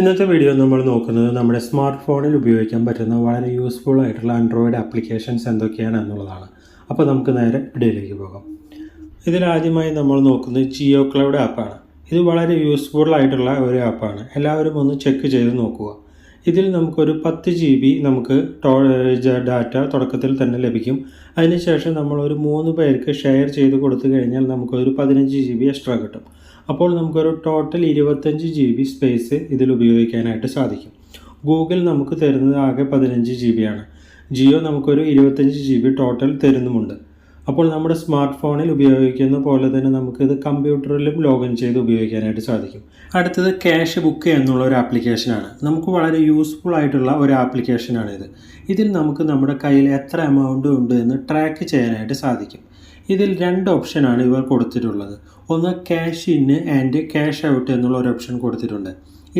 ഇന്നത്തെ വീഡിയോ നമ്മൾ നോക്കുന്നത് നമ്മുടെ സ്മാർട്ട് ഫോണിൽ ഉപയോഗിക്കാൻ പറ്റുന്ന വളരെ യൂസ്ഫുൾ ആയിട്ടുള്ള ആൻഡ്രോയിഡ് ആപ്ലിക്കേഷൻസ് എന്തൊക്കെയാണ് എന്നുള്ളതാണ്. അപ്പോൾ നമുക്ക് നേരെ വീഡിയോയിലേക്ക് പോകാം. ഇതിൽ ആദ്യമായി നമ്മൾ നോക്കുന്നത് ജിയോ ക്ലൗഡ് ആപ്പാണ് ഇത് വളരെ യൂസ്ഫുൾ ആയിട്ടുള്ള ഒരു ആപ്പാണ് എല്ലാവരും ഒന്ന് ചെക്ക് ചെയ്ത് നോക്കുക. ഇതിൽ നമുക്കൊരു പത്ത് ജി ബി നമുക്ക് ഡാറ്റ തുടക്കത്തിൽ തന്നെ ലഭിക്കും. അതിനുശേഷം നമ്മൾ ഒരു മൂന്ന് പേർക്ക് ഷെയർ ചെയ്ത് കൊടുത്തു കഴിഞ്ഞാൽ നമുക്കൊരു പതിനഞ്ച് ജി ബി എക്സ്ട്രാ കിട്ടും. അപ്പോൾ നമുക്കൊരു ടോട്ടൽ ഇരുപത്തഞ്ച് ജി ബി സ്പേസ് ഇതിൽ ഉപയോഗിക്കാനായിട്ട് സാധിക്കും. ഗൂഗിൾ നമുക്ക് തരുന്നത് ആകെ പതിനഞ്ച് ജി ബി ആണ്. ജിയോ നമുക്കൊരു ഇരുപത്തഞ്ച് ജി ബി ടോട്ടൽ തരുന്നുമുണ്ട്. അപ്പോൾ നമ്മുടെ സ്മാർട്ട് ഫോണിൽ ഉപയോഗിക്കുന്ന പോലെ തന്നെ നമുക്കിത് കമ്പ്യൂട്ടറിലും ലോഗിൻ ചെയ്ത് ഉപയോഗിക്കാനായിട്ട് സാധിക്കും. അടുത്തത് ക്യാഷ് ബുക്ക് എന്നുള്ള ഒരു ആപ്ലിക്കേഷനാണ് നമുക്ക് വളരെ യൂസ്ഫുൾ ആയിട്ടുള്ള ഒരു ആപ്ലിക്കേഷനാണ് ഇത്. ഇതിൽ നമുക്ക് നമ്മുടെ കയ്യിൽ എത്ര എമൗണ്ട് ഉണ്ട് എന്ന് ട്രാക്ക് ചെയ്യാനായിട്ട് സാധിക്കും. ഇതിൽ രണ്ട് ഓപ്ഷനാണ് ഇവർ കൊടുത്തിട്ടുള്ളത്. ഒന്ന് cash in and cash out എന്നുള്ള ഒരു ഓപ്ഷൻ കൊടുത്തിട്ടുണ്ട്.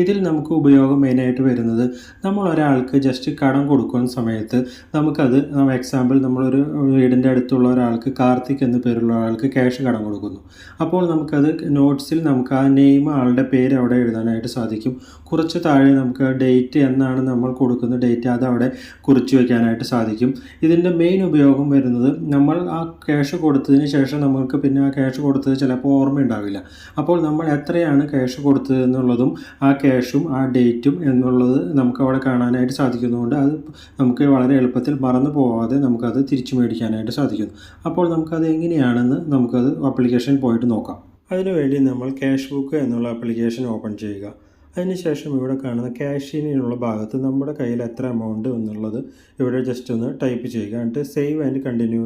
ഇതിൽ നമുക്ക് ഉപയോഗം മെയിനായിട്ട് വരുന്നത് നമ്മൾ ഒരാൾക്ക് ജസ്റ്റ് കടം കൊടുക്കുന്ന സമയത്ത് നമുക്കത് എക്സാമ്പിൾ നമ്മളൊരു വീടിന്റെ അടുത്തുള്ള ഒരാൾക്ക് കാർത്തിക് എന്ന പേരുള്ള ഒരാൾക്ക് ക്യാഷ് കടം കൊടുക്കുന്നു. അപ്പോൾ നമുക്കത് നോട്ട്സിൽ നമുക്ക് ആ നെയിം ആളുടെ പേര് അവിടെ എഴുതാനായിട്ട് സാധിക്കും. കുറച്ച് താഴെ നമുക്ക് ഡേറ്റ് എന്നാണ് നമ്മൾ കൊടുക്കുന്ന ഡേറ്റ് അത് അവിടെ കുറിച്ച് വയ്ക്കാനായിട്ട് സാധിക്കും. ഇതിന്റെ മെയിൻ ഉപയോഗം വരുന്നത് നമ്മൾ ആ ക്യാഷ് കൊടുത്തതിന് ശേഷം നമുക്ക് പിന്നെ ആ ക്യാഷ് കൊടുത്തത് ചിലപ്പോൾ ഓർമ്മയുണ്ടാവില്ല. അപ്പോൾ നമ്മൾ എത്രയാണ് ക്യാഷ് കൊടുത്തത് എന്നുള്ളതും ആ ക്യാഷും ആ ഡേറ്റും എന്നുള്ളത് നമുക്ക് അവിടെ കാണാനായിട്ട് സാധിക്കുന്നതുകൊണ്ട് അത് നമുക്ക് വളരെ എളുപ്പത്തിൽ മറന്നു പോവാതെ നമുക്കത് തിരിച്ചു മേടിക്കാനായിട്ട് സാധിക്കുന്നു. അപ്പോൾ നമുക്കത് എങ്ങനെയാണെന്ന് നമുക്കത് ആപ്ലിക്കേഷൻ പോയിട്ട് നോക്കാം. അതിനുവേണ്ടി നമ്മൾ ക്യാഷ് ബുക്ക് എന്നുള്ള ആപ്ലിക്കേഷൻ ഓപ്പൺ ചെയ്യുക. അതിനുശേഷം ഇവിടെ കാണുന്ന ക്യാഷിനുള്ള ഭാഗത്ത് നമ്മുടെ കയ്യിൽ എത്ര എമൗണ്ട് എന്നുള്ളത് ഇവിടെ ജസ്റ്റ് ഒന്ന് ടൈപ്പ് ചെയ്യുക. എന്നിട്ട് സേവ് ആൻഡ് കണ്ടിന്യൂ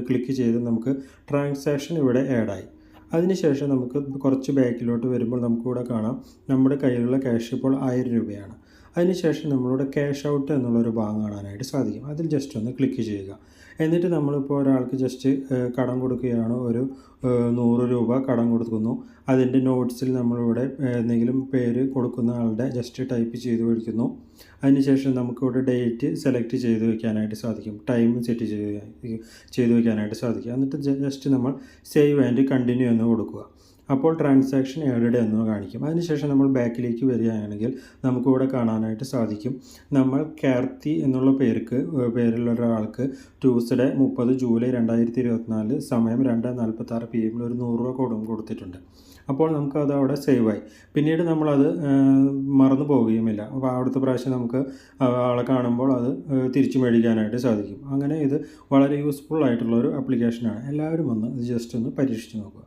ക്ലിക്ക് ചെയ്ത് നമുക്ക് ട്രാൻസാക്ഷൻ ഇവിടെ ആഡായി അതിനുശേഷം നമുക്ക് കുറച്ച് ബാക്കിലോട്ട് വരുമ്പോൾ നമുക്കിവിടെ കാണാം. നമ്മുടെ കയ്യിലുള്ള ക്യാഷ് ഇപ്പോൾ ആയിരം രൂപയാണ്. അതിനുശേഷം നമ്മളിവിടെ ക്യാഷ് ഔട്ട് എന്നുള്ളൊരു ഭാഗം കാണാനായിട്ട് സാധിക്കും. അതിൽ ജസ്റ്റ് ഒന്ന് ക്ലിക്ക് ചെയ്യുക. എന്നിട്ട് നമ്മളിപ്പോൾ ഒരാൾക്ക് ജസ്റ്റ് കടം കൊടുക്കുകയാണ്. ഒരു നൂറ് രൂപ കടം കൊടുക്കുന്നു. അതിന്റെ നോട്ട്സിൽ നമ്മളിവിടെ എന്തെങ്കിലും പേര് കൊടുക്കുന്ന ആളുടെ ജസ്റ്റ് ടൈപ്പ് ചെയ്ത് വയ്ക്കുന്നു അതിനുശേഷം നമുക്കിവിടെ ഡേറ്റ് സെലക്ട് ചെയ്ത് വയ്ക്കാനായിട്ട് സാധിക്കും. ടൈം സെറ്റ് ചെയ്ത് ചെയ്ത് വയ്ക്കാനായിട്ട് സാധിക്കും. എന്നിട്ട് ജസ്റ്റ് നമ്മൾ സേവ് ആൻഡ് കണ്ടിന്യൂ എന്ന് കൊടുക്കുക. അപ്പോൾ ട്രാൻസാക്ഷൻ ഏഡഡ് എന്ന് കാണിക്കും. അതിനുശേഷം നമ്മൾ ബാക്കിലേക്ക് വരികയാണെങ്കിൽ നമുക്കിവിടെ കാണാനായിട്ട് സാധിക്കും. നമ്മൾ കാർത്തി എന്നുള്ള പേർക്ക് പേരുള്ള ഒരാൾക്ക് ട്യൂസ്ഡേ മുപ്പത് ജൂലൈ രണ്ടായിരത്തി ഇരുപത്തിനാല് സമയം രണ്ട് നാൽപ്പത്താറ് പി എമ്മിൽ ഒരു നൂറ് രൂപ കൊടും കൊടുത്തിട്ടുണ്ട്. അപ്പോൾ നമുക്കത് അവിടെ സേവായി. പിന്നീട് നമ്മളത് മറന്നു പോവുകയുമില്ല. അപ്പോൾ അവിടുത്തെ പ്രാവശ്യം നമുക്ക് ആളെ കാണുമ്പോൾ അത് തിരിച്ചു മേടിക്കാനായിട്ട് സാധിക്കും. അങ്ങനെ ഇത് വളരെ യൂസ്ഫുൾ ആയിട്ടുള്ള ഒരു ആപ്ലിക്കേഷനാണ് എല്ലാവരും ഒന്ന് ഇത് ജസ്റ്റ് ഒന്ന് പരീക്ഷിച്ച് നോക്കുക.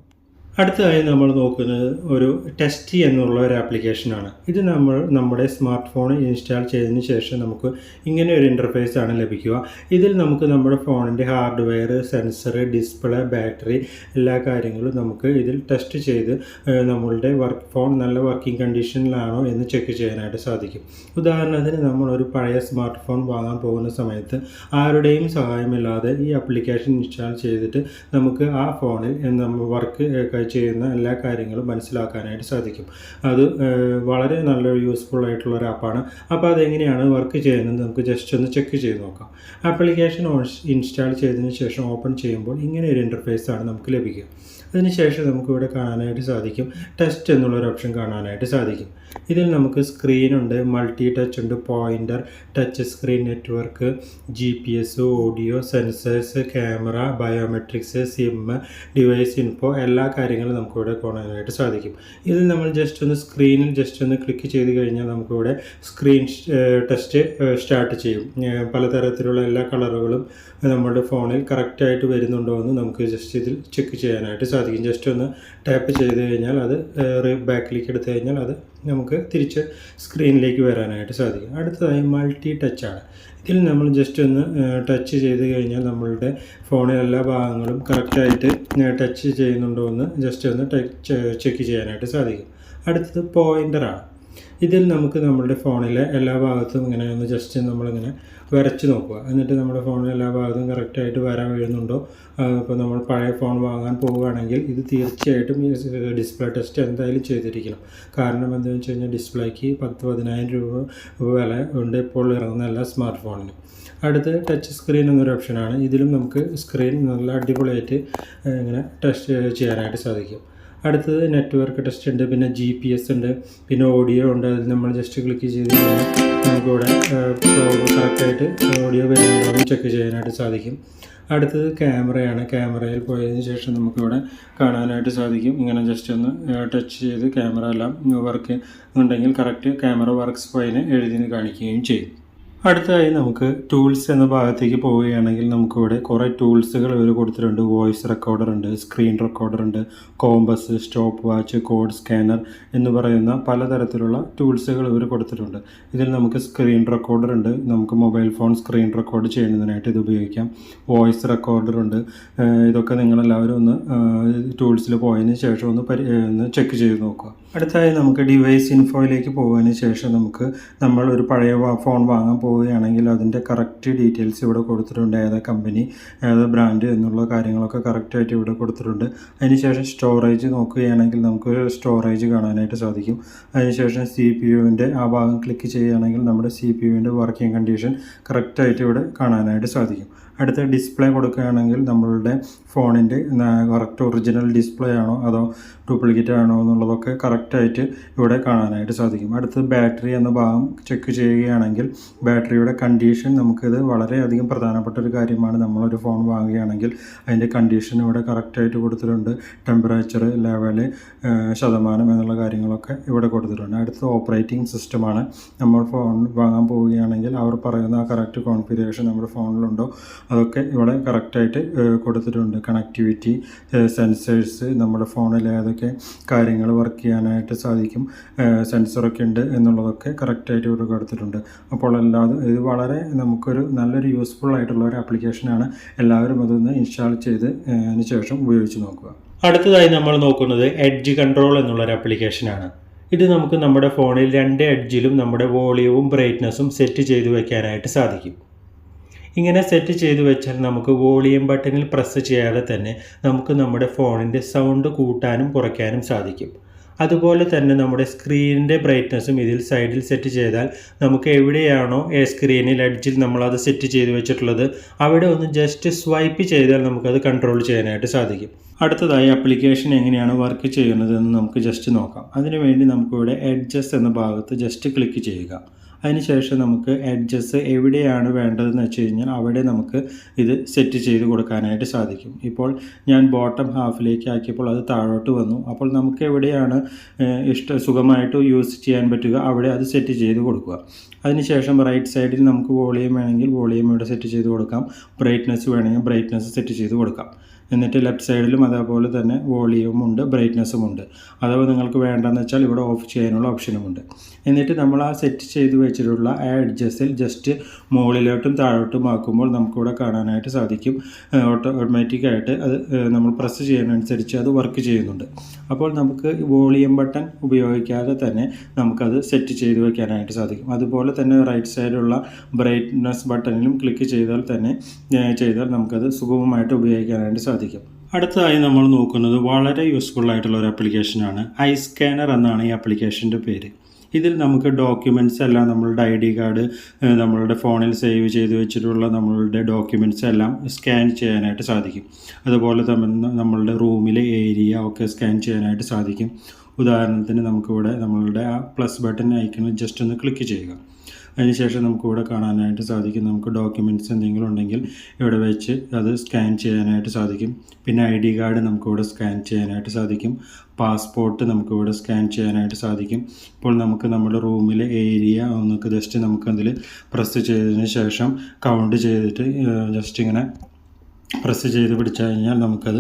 അടുത്തതായി നമ്മൾ നോക്കുന്നത് ഒരു ടെസ്റ്റി എന്നുള്ള ഒരു ആപ്ലിക്കേഷനാണ് ഇത് നമ്മൾ നമ്മുടെ സ്മാർട്ട് ഫോൺ ഇൻസ്റ്റാൾ ചെയ്തതിന് ശേഷം നമുക്ക് ഇങ്ങനെ ഒരു ഇന്റർഫേസ് ആണ് ലഭിക്കുക. ഇതിൽ നമുക്ക് നമ്മുടെ ഫോണിന്റെ ഹാർഡ്വെയർ സെൻസർ ഡിസ്പ്ലേ ബാറ്ററി എല്ലാ കാര്യങ്ങളും നമുക്ക് ഇതിൽ ടെസ്റ്റ് ചെയ്ത് നമ്മളുടെ വർക്ക് ഫോൺ നല്ല വർക്കിംഗ് കണ്ടീഷനിലാണോ എന്ന് ചെക്ക് ചെയ്യാനായിട്ട് സാധിക്കും. ഉദാഹരണത്തിന് നമ്മൾ ഒരു പഴയ സ്മാർട്ട് ഫോൺ വാങ്ങാൻ പോകുന്ന സമയത്ത് ആരുടെയും സഹായമില്ലാതെ ഈ ആപ്ലിക്കേഷൻ ഇൻസ്റ്റാൾ ചെയ്തിട്ട് നമുക്ക് ആ ഫോണിൽ നമ്മൾ വർക്ക് ചെയ്യുന്ന എല്ലാ കാര്യങ്ങളും മനസ്സിലാക്കാനായിട്ട് സാധിക്കും. അത് വളരെ നല്ലൊരു യൂസ്ഫുൾ ആയിട്ടുള്ള ഒരു ആപ്പാണ് അപ്പോൾ അതെങ്ങനെയാണ് വർക്ക് ചെയ്യുന്നത് നമുക്ക് ജസ്റ്റ് ഒന്ന് ചെക്ക് ചെയ്ത് നോക്കാം. ആപ്ലിക്കേഷൻ ഇൻസ്റ്റാൾ ചെയ്തതിന് ശേഷം ഓപ്പൺ ചെയ്യുമ്പോൾ ഇങ്ങനെ ഒരു ഇന്റർഫേസ് ആണ് നമുക്ക് ലഭിക്കുക. അതിനുശേഷം നമുക്കിവിടെ കാണാനായിട്ട് സാധിക്കും. ടെസ്റ്റ് എന്നുള്ളൊരു ഓപ്ഷൻ കാണാനായിട്ട് സാധിക്കും. ഇതിൽ നമുക്ക് സ്ക്രീനുണ്ട് മൾട്ടി ടച്ച് ഉണ്ട്. Pointer touch screen network G P S audio sensors camera biometrics SIM device info എല്ലാ കാര്യങ്ങളും നമുക്കിവിടെ കാണാനായിട്ട് സാധിക്കും. ഇതിൽ നമ്മൾ ജസ്റ്റ് ഒന്ന് സ്ക്രീനിൽ ജസ്റ്റ് ഒന്ന് ക്ലിക്ക് ചെയ്ത് കഴിഞ്ഞാൽ നമുക്കിവിടെ സ്ക്രീൻ ടെസ്റ്റ് സ്റ്റാർട്ട് ചെയ്യും. പലതരത്തിലുള്ള എല്ലാ കളറുകളും നമ്മുടെ ഫോണിൽ കറക്റ്റായിട്ട് വരുന്നുണ്ടോ എന്ന് നമുക്ക് ജസ്റ്റ് ഇതിൽ ചെക്ക് ചെയ്യാനായിട്ട് സാധിക്കും. ജസ്റ്റ് ഒന്ന് ടാപ്പ് ചെയ്ത് കഴിഞ്ഞാൽ അത് ബാക്കിലേക്ക് എടുത്തു കഴിഞ്ഞാൽ അത് നമുക്ക് തിരിച്ച് സ്ക്രീനിലേക്ക് വരാനായിട്ട് സാധിക്കും. അടുത്തതായി മൾട്ടി ടച്ചാണ് ഇതിൽ നമ്മൾ ജസ്റ്റ് ഒന്ന് ടച്ച് ചെയ്ത് കഴിഞ്ഞാൽ നമ്മളുടെ ഫോണിലെ എല്ലാ ഭാഗങ്ങളും കറക്റ്റായിട്ട് ടച്ച് ചെയ്യുന്നുണ്ടോ എന്ന് ജസ്റ്റ് ഒന്ന് ടച്ച് ചെക്ക് ചെയ്യാനായിട്ട് സാധിക്കും. അടുത്തത് പോയിന്ററാണ് ഇതിൽ നമുക്ക് നമ്മളുടെ ഫോണിലെ എല്ലാ ഭാഗത്തും ഇങ്ങനെ ഒന്ന് ജസ്റ്റ് നമ്മളിങ്ങനെ വരച്ച് നോക്കുക. എന്നിട്ട് നമ്മുടെ ഫോണിൽ എല്ലാ ഭാഗത്തും കറക്റ്റായിട്ട് വരാൻ വീഴുന്നുണ്ടോ ഇപ്പോൾ നമ്മൾ പഴയ ഫോൺ വാങ്ങാൻ പോവുകയാണെങ്കിൽ ഇത് തീർച്ചയായിട്ടും ഈ ഡിസ്പ്ലേ ടെസ്റ്റ് എന്തായാലും ചെയ്തിരിക്കണം. കാരണം എന്താണെന്ന് വെച്ച് കഴിഞ്ഞാൽ ഡിസ്പ്ലേക്ക് പത്ത് പതിനായിരം രൂപ വില ഉണ്ട് ഇപ്പോൾ ഇറങ്ങുന്ന എല്ലാ സ്മാർട്ട് ഫോണിനും അടുത്ത് ടച്ച് സ്ക്രീൻ എന്നൊരു ഓപ്ഷനാണ് ഇതിലും നമുക്ക് സ്ക്രീൻ നല്ല അടിപൊളിയായിട്ട് ഇങ്ങനെ ടെസ്റ്റ് ചെയ്യാനായിട്ട് സാധിക്കും. അടുത്തത് നെറ്റ്വർക്ക് ടെസ്റ്റ് ഉണ്ട് പിന്നെ ജി പി എസ് ഉണ്ട് പിന്നെ ഓഡിയോ ഉണ്ട്. അതിൽ നമ്മൾ ജസ്റ്റ് ക്ലിക്ക് ചെയ്ത് കഴിഞ്ഞാൽ നമുക്കിവിടെ കറക്റ്റായിട്ട് ഓഡിയോ വരുന്നുണ്ടോ ചെക്ക് ചെയ്യാനായിട്ട് സാധിക്കും. അടുത്തത് ക്യാമറയാണ്. ക്യാമറയിൽ പോയതിന് ശേഷം നമുക്കിവിടെ കാണാനായിട്ട് സാധിക്കും. ഇങ്ങനെ ജസ്റ്റ് ഒന്ന് ടച്ച് ചെയ്ത് ക്യാമറ എല്ലാം വർക്ക് ഉണ്ടെങ്കിൽ കറക്റ്റ് ക്യാമറ വർക്ക്സ് ഫൈന് എഴുതി കാണിക്കുകയും ചെയ്യും. അടുത്തതായി നമുക്ക് ടൂൾസ് എന്ന ഭാഗത്തേക്ക് പോവുകയാണെങ്കിൽ നമുക്കിവിടെ കുറേ ടൂൾസുകൾ ഇവർ കൊടുത്തിട്ടുണ്ട്. വോയിസ് റെക്കോർഡർ ഉണ്ട് സ്ക്രീൻ റെക്കോർഡർ ഉണ്ട് compass stopwatch code scanner എന്ന് പറയുന്ന പലതരത്തിലുള്ള ടൂൾസുകൾ ഇവർ കൊടുത്തിട്ടുണ്ട്. ഇതിൽ നമുക്ക് സ്ക്രീൻ റെക്കോർഡർ ഉണ്ട്. നമുക്ക് മൊബൈൽ ഫോൺ സ്ക്രീൻ റെക്കോർഡ് ചെയ്യുന്നതിനായിട്ട് ഇത് ഉപയോഗിക്കാം. വോയിസ് റെക്കോർഡർ ഉണ്ട്. ഇതൊക്കെ നിങ്ങളെല്ലാവരും ഒന്ന് ടൂൾസിൽ പോയതിന് ശേഷം ഒന്ന് പരി ഒന്ന് ചെക്ക് ചെയ്ത് നോക്കുക. അടുത്തായി നമുക്ക് ഡിവൈസ് ഇൻഫോയിലേക്ക് പോകുന്നതിന് ശേഷം നമുക്ക് നമ്മൾ ഒരു പഴയ ഫോൺ വാങ്ങാൻ പോവുകയാണെങ്കിൽ അതിന്റെ കറക്റ്റ് ഡീറ്റെയിൽസ് ഇവിടെ കൊടുത്തിട്ടുണ്ട്. ഏതാ കമ്പനി ഏതാ ബ്രാൻഡ് എന്നുള്ള കാര്യങ്ങളൊക്കെ കറക്റ്റായിട്ട് ഇവിടെ കൊടുത്തിട്ടുണ്ട്. അതിനുശേഷം സ്റ്റോറേജ് നോക്കുകയാണെങ്കിൽ നമുക്ക് സ്റ്റോറേജ് കാണാനായിട്ട് സാധിക്കും. അതിനുശേഷം സി പി യുവിന്റെ ആ ഭാഗം ക്ലിക്ക് ചെയ്യുകയാണെങ്കിൽ നമ്മുടെ സി പി യുവിന്റെ വർക്കിംഗ് കണ്ടീഷൻ കറക്റ്റായിട്ട് ഇവിടെ കാണാനായിട്ട് സാധിക്കും. അടുത്ത ഡിസ്പ്ലേ കൊടുക്കുകയാണെങ്കിൽ നമ്മളുടെ ഫോണിന്റെ കറക്റ്റ് ഒറിജിനൽ ഡിസ്പ്ലേ ആണോ അതോ ഡ്യൂപ്ലിക്കേറ്റ് ആണോ എന്നുള്ളതൊക്കെ കറക്റ്റായിട്ട് ഇവിടെ കാണാനായിട്ട് സാധിക്കും. അടുത്തത് ബാറ്ററി എന്ന ഭാഗം ചെക്ക് ചെയ്യുകയാണെങ്കിൽ ബാറ്ററിയുടെ കണ്ടീഷൻ നമുക്കിത് വളരെയധികം പ്രധാനപ്പെട്ട ഒരു കാര്യമാണ്. നമ്മളൊരു ഫോൺ വാങ്ങുകയാണെങ്കിൽ അതിന്റെ കണ്ടീഷൻ ഇവിടെ കറക്റ്റായിട്ട് കൊടുത്തിട്ടുണ്ട്. ടെമ്പറേച്ചർ ലെവൽ ശതമാനം എന്നുള്ള കാര്യങ്ങളൊക്കെ ഇവിടെ കൊടുത്തിട്ടുണ്ട്. അടുത്തത് ഓപ്പറേറ്റിംഗ് സിസ്റ്റമാണ് നമ്മൾ ഫോൺ വാങ്ങാൻ പോവുകയാണെങ്കിൽ അവർ പറയുന്ന ആ കറക്റ്റ് കോൺഫിഗറേഷൻ നമ്മുടെ ഫോണിലുണ്ടോ അതൊക്കെ ഇവിടെ കറക്റ്റായിട്ട് കൊടുത്തിട്ടുണ്ട്. കണക്ടിവിറ്റി സെൻസേഴ്സ് നമ്മുടെ ഫോണിൽ ഏതൊക്കെ കാര്യങ്ങൾ വർക്ക് ചെയ്യാനായിട്ട് സാധിക്കും സെൻസറൊക്കെ ഉണ്ട് എന്നുള്ളതൊക്കെ കറക്റ്റായിട്ട് ഇവിടെ കൊടുത്തിട്ടുണ്ട്. അപ്പോൾ അല്ലാതെ ഇത് വളരെ നമുക്കൊരു നല്ലൊരു യൂസ്ഫുൾ ആയിട്ടുള്ള ഒരു ആപ്ലിക്കേഷനാണ് എല്ലാവരും അതൊന്ന് ഇൻസ്റ്റാൾ ചെയ്ത് അതിന് ശേഷം ഉപയോഗിച്ച് നോക്കുക. അടുത്തതായി നമ്മൾ നോക്കുന്നത് എഡ്ജ് കൺട്രോൾ എന്നുള്ളൊരു ആപ്ലിക്കേഷനാണ് ഇത് നമുക്ക് നമ്മുടെ ഫോണിൽ രണ്ട് എഡ്ജിലും നമ്മുടെ വോളിയവും ബ്രൈറ്റ്നസ്സും സെറ്റ് ചെയ്തു വയ്ക്കാനായിട്ട് സാധിക്കും. ഇങ്ങനെ സെറ്റ് ചെയ്തു വെച്ചാൽ നമുക്ക് വോളിയം ബട്ടണിൽ പ്രസ് ചെയ്യാതെ തന്നെ നമുക്ക് നമ്മുടെ ഫോണിന്റെ സൗണ്ട് കൂട്ടാനും കുറയ്ക്കാനും സാധിക്കും. അതുപോലെ തന്നെ നമ്മുടെ സ്ക്രീനിന്റെ ബ്രൈറ്റ്നസ്സും ഇതിൽ സൈഡിൽ സെറ്റ് ചെയ്താൽ നമുക്ക് എവിടെയാണോ ഏ സ്ക്രീനിൽ എഡ്ജിൽ നമ്മളത് സെറ്റ് ചെയ്ത് വെച്ചിട്ടുള്ളത് അവിടെ ഒന്ന് ജസ്റ്റ് സ്വൈപ്പ് ചെയ്താൽ നമുക്കത് കൺട്രോൾ ചെയ്യാനായിട്ട് സാധിക്കും. അടുത്തതായി ആപ്ലിക്കേഷൻ എങ്ങനെയാണ് വർക്ക് ചെയ്യുന്നതെന്ന് നമുക്ക് ജസ്റ്റ് നോക്കാം. അതിനുവേണ്ടി നമുക്കിവിടെ എഡ്ജസ് എന്ന ഭാഗത്ത് ജസ്റ്റ് ക്ലിക്ക് ചെയ്യുക. അതിനുശേഷം നമുക്ക് എഡ്ജസ് എവിടെയാണ് വേണ്ടതെന്ന് വെച്ച് കഴിഞ്ഞാൽ അവിടെ നമുക്ക് ഇത് സെറ്റ് ചെയ്ത് കൊടുക്കാനായിട്ട് സാധിക്കും. ഇപ്പോൾ ഞാൻ ബോട്ടം ഹാഫിലേക്ക് ആക്കിയപ്പോൾ അത് താഴോട്ട് വന്നു. അപ്പോൾ നമുക്ക് എവിടെയാണ് ഇഷ്ട സുഖമായിട്ട് യൂസ് ചെയ്യാൻ പറ്റുക അവിടെ അത് സെറ്റ് ചെയ്ത് കൊടുക്കുക. അതിനുശേഷം റൈറ്റ് സൈഡിൽ നമുക്ക് വോളിയം വേണമെങ്കിൽ വോളിയം ഇവിടെ സെറ്റ് ചെയ്ത് കൊടുക്കാം. ബ്രൈറ്റ്നസ് വേണമെങ്കിൽ ബ്രൈറ്റ്നസ് സെറ്റ് ചെയ്ത് കൊടുക്കാം. എന്നിട്ട് ലെഫ്റ്റ് സൈഡിലും അതേപോലെ തന്നെ വോളിയവും ഉണ്ട് ബ്രൈറ്റ്നസ്സും ഉണ്ട്. അഥവാ നിങ്ങൾക്ക് വേണ്ടെന്ന് വെച്ചാൽ ഇവിടെ ഓഫ് ചെയ്യാനുള്ള ഓപ്ഷനുമുണ്ട് എന്നിട്ട് നമ്മൾ ആ സെറ്റ് ചെയ്ത് വെച്ചിട്ടുള്ള ആ അഡ്ജസ്റ്റിൽ ജസ്റ്റ് മുകളിലോട്ടും താഴോട്ടും ആക്കുമ്പോൾ നമുക്കിവിടെ കാണാനായിട്ട് സാധിക്കും. ഓട്ടോ ഓട്ടോമാറ്റിക്കായിട്ട് അത് നമ്മൾ പ്രസ് ചെയ്യുന്നതനുസരിച്ച് അത് വർക്ക് ചെയ്യുന്നുണ്ട്. അപ്പോൾ നമുക്ക് വോളിയം ബട്ടൺ ഉപയോഗിക്കാതെ തന്നെ നമുക്കത് സെറ്റ് ചെയ്ത് വെക്കാനായിട്ട് സാധിക്കും. അതുപോലെ തന്നെ റൈറ്റ് സൈഡിലുള്ള ബ്രൈറ്റ്നസ് ബട്ടണിലും ക്ലിക്ക് ചെയ്താൽ തന്നെ ചെയ്താൽ നമുക്കത് സുഗമമായിട്ട് ഉപയോഗിക്കാനായിട്ട് സാധിക്കും. അടുത്തതായി നമ്മൾ നോക്കുന്നത് വളരെ യൂസ്ഫുൾ ആയിട്ടുള്ള ഒരു ആപ്ലിക്കേഷനാണ് ഐ സ്കാനർ എന്നാണ് ഈ ആപ്ലിക്കേഷന്റെ പേര്. ഇതിൽ നമുക്ക് ഡോക്യുമെന്റ്സ് എല്ലാം നമ്മളുടെ ഐ ഡി കാർഡ് നമ്മളുടെ ഫോണിൽ സേവ് ചെയ്ത് വെച്ചിട്ടുള്ള നമ്മളുടെ ഡോക്യുമെന്റ്സ് എല്ലാം സ്കാൻ ചെയ്യാനായിട്ട് സാധിക്കും. അതുപോലെ തന്നെ നമ്മളുടെ റൂമിലെ ഏരിയ ഒക്കെ സ്കാൻ ചെയ്യാനായിട്ട് സാധിക്കും. ഉദാഹരണത്തിന് നമുക്കിവിടെ നമ്മളുടെ ആ പ്ലസ് ബട്ടൺ ഐക്കണിൽ ജസ്റ്റ് ഒന്ന് ക്ലിക്ക് ചെയ്യുക. അതിനുശേഷം നമുക്കിവിടെ കാണാനായിട്ട് സാധിക്കും. നമുക്ക് ഡോക്യുമെന്റ്സ് എന്തെങ്കിലും ഉണ്ടെങ്കിൽ ഇവിടെ വെച്ച് അത് സ്കാൻ ചെയ്യാനായിട്ട് സാധിക്കും. പിന്നെ ഐ ഡി കാർഡ് നമുക്കിവിടെ സ്കാൻ ചെയ്യാനായിട്ട് സാധിക്കും. പാസ്പോർട്ട് നമുക്കിവിടെ സ്കാൻ ചെയ്യാനായിട്ട് സാധിക്കും. ഇപ്പോൾ നമുക്ക് നമ്മുടെ റൂമിലെ ഏരിയ ഒന്നൊക്കെ ജസ്റ്റ് നമുക്കതിൽ പ്രസ് ചെയ്തതിന് ശേഷം കൗണ്ട് ചെയ്തിട്ട് ജസ്റ്റ് ഇങ്ങനെ പ്രസ് ചെയ്ത് പിടിച്ചു കഴിഞ്ഞാൽ നമുക്കത്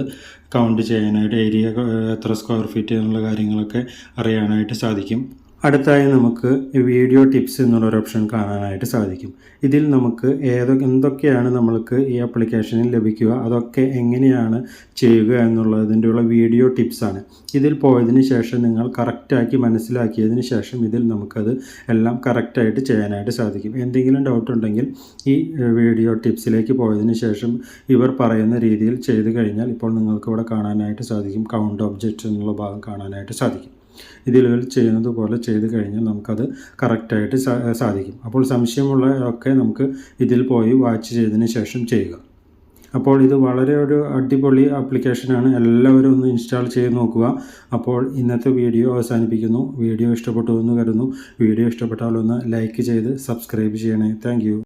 കൗണ്ട് ചെയ്യാനായിട്ട് ഏരിയ എത്ര സ്ക്വയർ ഫീറ്റ് എന്നുള്ള കാര്യങ്ങളൊക്കെ അറിയാനായിട്ട് സാധിക്കും. അടുത്തായി നമുക്ക് വീഡിയോ ടിപ്സ് എന്നുള്ളൊരു ഓപ്ഷൻ കാണാനായിട്ട് സാധിക്കും. ഇതിൽ നമുക്ക് ഏതൊക്കെ എന്തൊക്കെയാണ് നമ്മൾക്ക് ഈ ആപ്ലിക്കേഷനിൽ ലഭിക്കുക അതൊക്കെ എങ്ങനെയാണ് ചെയ്യുക എന്നുള്ളതിന്റെയുള്ള വീഡിയോ ടിപ്സാണ് ഇതിൽ പോയതിന് ശേഷം നിങ്ങൾ കറക്റ്റാക്കി മനസ്സിലാക്കിയതിന് ശേഷം ഇതിൽ നമുക്കത് എല്ലാം കറക്റ്റായിട്ട് ചെയ്യാനായിട്ട് സാധിക്കും. എന്തെങ്കിലും ഡൗട്ട് ഉണ്ടെങ്കിൽ ഈ വീഡിയോ ടിപ്സിലേക്ക് പോയതിന് ശേഷം ഇവർ പറയുന്ന രീതിയിൽ ചെയ്തു കഴിഞ്ഞാൽ ഇപ്പോൾ നിങ്ങൾക്ക് ഇവിടെ കാണാനായിട്ട് സാധിക്കും. കൗണ്ട് ഒബ്ജക്റ്റ് എന്നുള്ള ഭാഗം കാണാനായിട്ട് സാധിക്കും. ഇതിൽ ചെയ്യുന്നത് പോലെ ചെയ്ത് കഴിഞ്ഞാൽ നമുക്കത് കറക്റ്റായിട്ട് സാധിക്കും. അപ്പോൾ സംശയമുള്ള ഒക്കെ നമുക്ക് ഇതിൽ പോയി വാച്ച് ചെയ്തതിന് ശേഷം ചെയ്യുക. അപ്പോൾ ഇത് വളരെ ഒരു അടിപൊളി ആപ്ലിക്കേഷനാണ്. എല്ലാവരും ഒന്ന് ഇൻസ്റ്റാൾ ചെയ്ത് നോക്കുക. അപ്പോൾ ഇന്നത്തെ വീഡിയോ അവസാനിപ്പിക്കുന്നു. വീഡിയോ ഇഷ്ടപ്പെട്ടു എന്ന് കരുതുന്നു. വീഡിയോ ഇഷ്ടപ്പെട്ടാൽ ഒന്ന് ലൈക്ക് ചെയ്ത് സബ്സ്ക്രൈബ് ചെയ്യണേ. താങ്ക്